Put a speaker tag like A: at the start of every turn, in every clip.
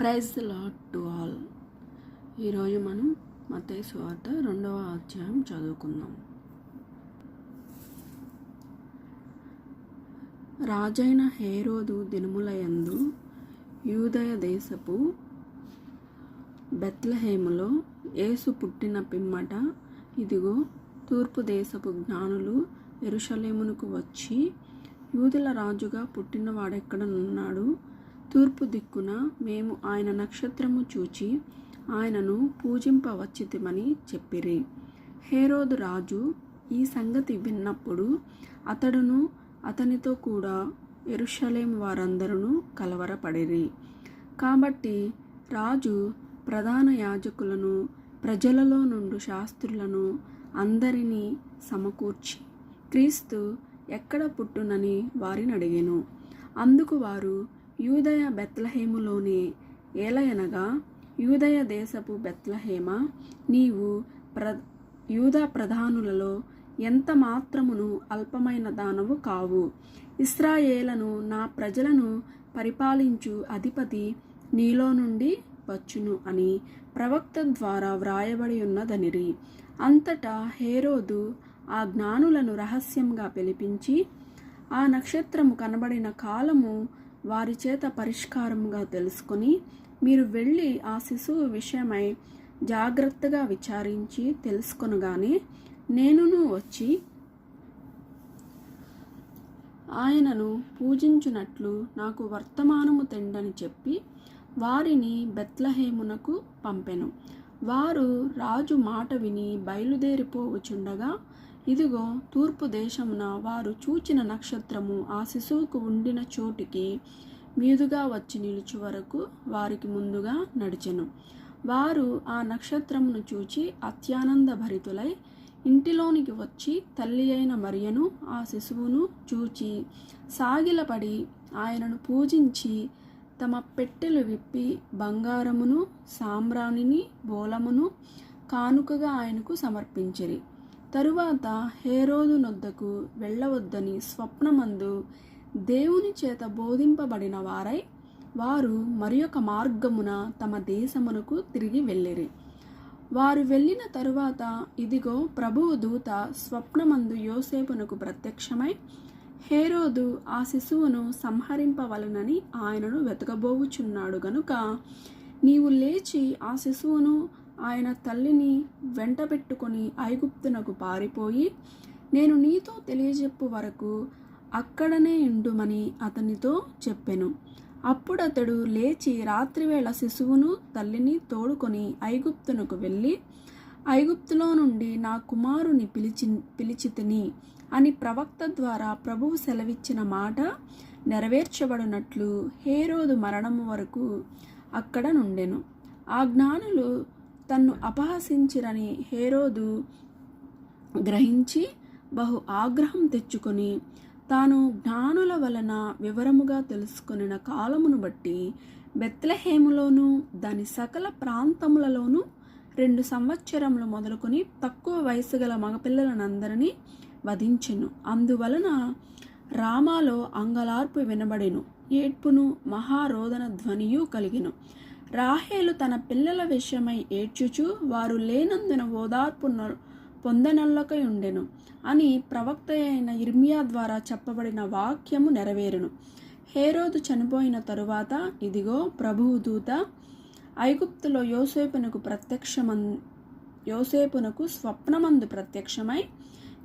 A: Praise lot to all. ఈరోజు మనం మతే వార్త రెండవ అధ్యాయం చదువుకుందాం. రాజైన హేరోదు దినములయందు యూదయ దేశపు బెత్లహేములో యేసు పుట్టిన పిమ్మట ఇదిగో తూర్పు దేశపు జ్ఞానులు ఎరుషలేమునకు వచ్చి యూదుల రాజుగా పుట్టినవాడెక్కడనున్నాడు తూర్పు దిక్కున మేము ఆయన నక్షత్రము చూచి ఆయనను పూజింపవచ్చితమని చెప్పిరి. హేరోదు రాజు ఈ సంగతి విన్నప్పుడు అతడును అతనితో కూడా ఎరుషలేం వారందరూ కలవరపడిరి. కాబట్టి రాజు ప్రధాన యాజకులను ప్రజలలో నుండి శాస్త్రులను అందరినీ సమకూర్చి క్రీస్తు ఎక్కడ పుట్టునని వారిని అడిగాను. అందుకు వారు యూదయ బెత్లహేములోనే ఏలయనగా యూదయ దేశపు బెత్లహేమ నీవు ప్ర యూదా ప్రధానులలో ఎంత మాత్రమును అల్పమైన దానవు కావు. ఇస్రాయేలను నా ప్రజలను పరిపాలించు అధిపతి నీలో నుండి వచ్చును అని ప్రవక్త ద్వారా వ్రాయబడి ఉన్నదనిరి. అంతటా హేరోదు ఆ జ్ఞానులను రహస్యంగా పిలిపించి ఆ నక్షత్రము కనబడిన కాలము వారి చేత పరిష్కారముగా తెలుసుకొని మీరు వెళ్ళి ఆ శిశువు విషయమై జాగ్రత్తగా విచారించి తెలుసుకొనగానే నేనును వచ్చి ఆయనను పూజించునట్లు నాకు వర్తమానము తెండని చెప్పి వారిని బెత్లహేమునకు పంపెను. వారు రాజు మాట విని బయలుదేరిపోవచుండగా ఇదిగో తూర్పు దేశమున వారు చూచిన నక్షత్రము ఆ శిశువుకు ఉండిన చోటికి మీదుగా వచ్చి నిలుచు వరకు వారికి ముందుగా నడిచెను. వారు ఆ నక్షత్రమును చూచి అత్యానంద భరితులై ఇంటిలోనికి వచ్చి తల్లి అయిన మరియను ఆ శిశువును చూచి సాగిలపడి ఆయనను పూజించి తమ పెట్టెలు విప్పి బంగారమును సాంబ్రాణిని బోలమును కానుకగా ఆయనకు సమర్పించిరి. తరువాత హేరోదు నొద్దకు వెళ్ళవద్దని స్వప్నమందు దేవుని చేత బోధింపబడిన వారై వారు మరి ఒక మార్గమున తమ దేశమునకు తిరిగి వెళ్ళిరి. వారు వెళ్ళిన తరువాత ఇదిగో ప్రభువు దూత స్వప్నమందు యోసేపునకు ప్రత్యక్షమై హేరోదు ఆ శిశువును సంహరింపవలనని ఆయనను వెతకబోవుచున్నాడు గనుక నీవు లేచి ఆ శిశువును ఆయన తల్లిని వెంటబెట్టుకొని ఐగుప్తునకు పారిపోయి నేను నీతో తెలియజెప్పు వరకు అక్కడనే ఉండుమని అతనితో చెప్పెను. అప్పుడతడు లేచి రాత్రివేళ శిశువును తల్లిని తోడుకొని ఐగుప్తునకు వెళ్ళి ఐగుప్తులో నుండి నా కుమారుని పిలిచి పిలిచితిని అని ప్రవక్త ద్వారా ప్రభువు సెలవిచ్చిన మాట నెరవేర్చబడినట్లు హేరోదు మరణము వరకు అక్కడ నుండెను. ఆ జ్ఞానులు తన్ను అపహసించిరని హేరోదు గ్రహించి బహు ఆగ్రహం తెచ్చుకొని తాను జ్ఞానుల వలన వివరముగా తెలుసుకొనిన కాలమును బట్టి బెత్లహేములోనూ దాని సకల ప్రాంతములలోనూ రెండు సంవత్సరములు మొదలుకొని తక్కువ వయసు గల మగపిల్లలనందరినీ వధించెను. అందువలన రామాలో అంగలార్పు వినబడెను. ఏడ్పును మహారోదన ధ్వనియు కలిగెను. రాహేలు తన పిల్లల విషయమై ఏడ్చుచు వారు లేనందున ఓదార్పు పొందనల్లకై ఉండెను అని ప్రవక్త అయిన ఇర్మియా ద్వారా చెప్పబడిన వాక్యము నెరవేరును. హేరోదు చనిపోయిన తరువాత ఇదిగో ప్రభువు దూత ఐగుప్తులో యోసేపునకు ప్రత్యక్షమన్ యోసేపునకు స్వప్నమందు ప్రత్యక్షమై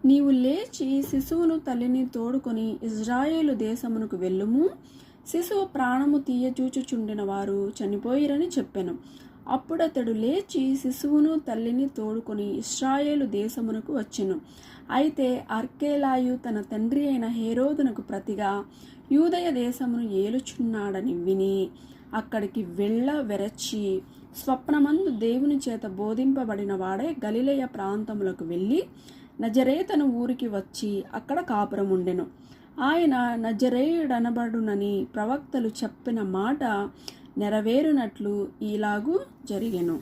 A: నీవు లేచి శిశువును తల్లిని తోడుకొని ఇజ్రాయేలు దేశమునకు వెళ్ళుము శిశువు ప్రాణము తీయచూచుచుండిన వారు చనిపోయిరని చెప్పెను. అప్పుడతడు లేచి శిశువును తల్లిని తోడుకొని ఇస్రాయేలు దేశమునకు వచ్చెను. అయితే అర్కేలాయు తన తండ్రి అయిన హేరోదునకు ప్రతిగా యూదయ దేశమును ఏలుచున్నాడని విని అక్కడికి వెళ్ళ వెరచి స్వప్నమందు దేవుని చేత బోధింపబడిన వాడే గలిలయ ప్రాంతములకు వెళ్ళి నజరేతను ఊరికి వచ్చి అక్కడ కాపురం ఉండెను ఆయన నజరేయుడనబడునని ప్రవక్తలు చెప్పిన మాట నెరవేరునట్లు ఇలాగూ జరిగెను.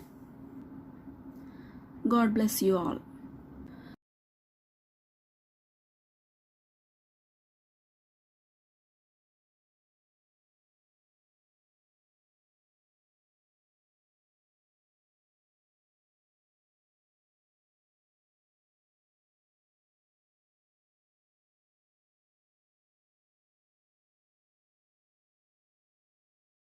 A: God bless you all